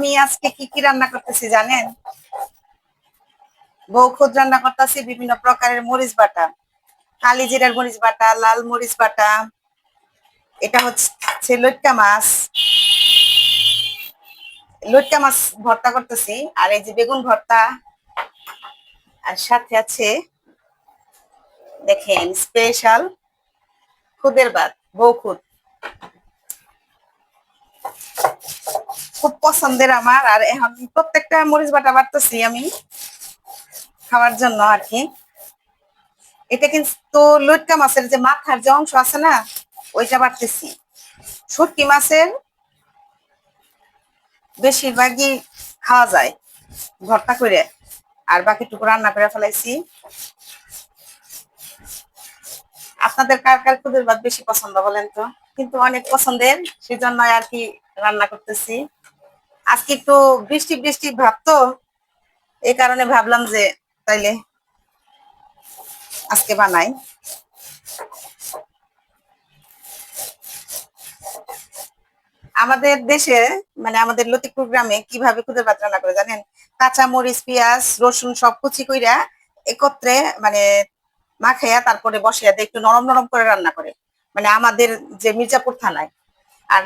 আমি আজকে কি কি রান্না করতেছি জানেন? বউ খুদ রান্না করতেছি বিভিন্ন প্রকারের মরিচ বাটা। কালি জিরার মরিচ বাটা, লাল মরিচ বাটা। এটা হচ্ছে লটকা মাছ। লটকা মাছ ভর্তা করতেছি, আর এই যে বেগুন ভর্তা। আর সাথে আছে, দেখেন স্পেশাল খুদের ভাত, বউ খুদ। খুব পছন্দের আমার, আর এখন প্রত্যেকটা মরিচ বাটা বাড়তেছি আমি খাওয়ার জন্য আর কি। এটা কিন্তু লটকা মাছের যে মাথার যে অংশ আছে না, ওইটা বাড়তেছি শুটকি মাছের বেশিরভাগই খাওয়া যায় ভর্তা করে, আর বাকিটুকু রান্না করে ফেলাইছি। আপনাদের কার কার খুদের ভাত বেশি পছন্দ বলেন তো? কিন্তু অনেক পছন্দের সেজন্য আর কি রান্না করতেছি। আজকে একটু বৃষ্টি বৃষ্টি ভাব তো এই কারণে ভাবলাম যে তাইলে আজকে বানাই। আমাদের দেশে মানে আমাদের লতিপুর গ্রামে কীভাবে খুদের ভাত রান্না করে জানেন? কাঁচা মরিচ পেঁয়াজ, রসুন সব কুচি কইরা একত্রে মানে মাখাইয়া তারপরে বসিয়া দিয়ে একটু নরম নরম করে রান্না করে। মানে আমাদের যে মির্জাপুর থানায়। আর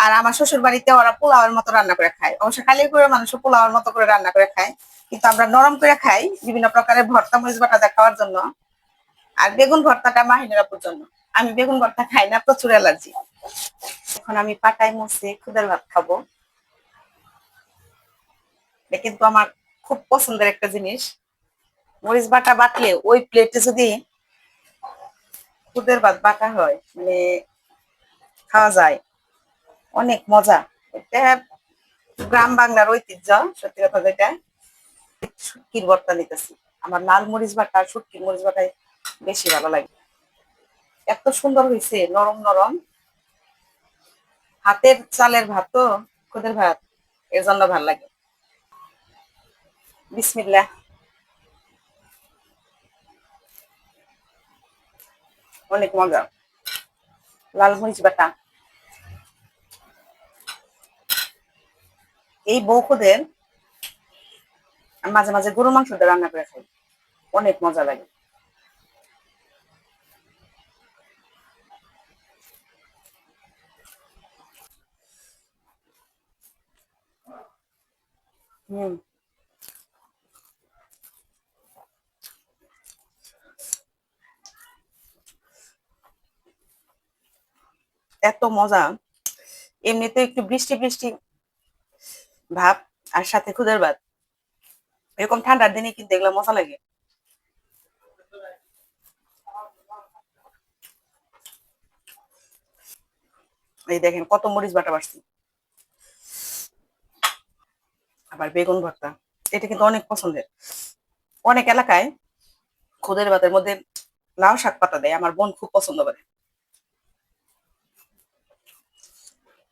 আর আমার শ্বশুর বাড়িতে ওরা পোলাওয়ের মতো রান্না করে খায়। অবশ্য খালি করে মানুষ পোলাওয়ের মতো করে রান্না করে খায়। কিন্তু আমরা নরম করে খাই বিভিন্ন প্রকারের ভর্তা, মরিচ, বাটা খাওয়ার জন্য। আর বেগুন ভর্তাটা মাহিনেরাপুর জন্য। আমি বেগুন ভর্তা খাই না, প্রচুর অ্যালার্জি। এখন আমি পাটায় মুছে খুদের ভাত খাব। কিন্তু আমার খুব পছন্দের একটা জিনিস। মরিচ, বাটা বাটলে ওই প্লেটে যদি খুদের ভাত বাটা হয় মানে খাওয়া যায়। অনেক মজা। এটা গ্রাম বাংলার ঐতিহ্য, সত্যি কথা যেটা। শুটকির ভর্তা নিতেছি। আমার লাল মরিচ বাটা আর শুটকির মরিচ বাটাই বেশি ভালো লাগে। এত সুন্দর হয়েছে নরম নরম। হাতের চালের ভাত তো, খুদের ভাত এর জন্য ভালো লাগে। বিসমিল্লাহ। অনেক মজা। লাল মরিচ বাটা। এই বৌখুদের মাঝে মাঝে গরু মাংস রান্না করে খাই। অনেক মজা লাগে। এত মজা। এমনিতে একটু বৃষ্টি বৃষ্টি ভাব আর সাথে খুদের ভাত এরকম ঠান্ডার দিনে কিন্তু এগুলো মজা লাগে। এই দেখেন কত মরিচ বাটা বাড়ছি। আবার বেগুন ভর্তা, এটা কিন্তু অনেক পছন্দের। অনেক এলাকায় খুদের ভাতের মধ্যে লাউ শাক পাতা দেয়, আমার বোন খুব পছন্দ করে।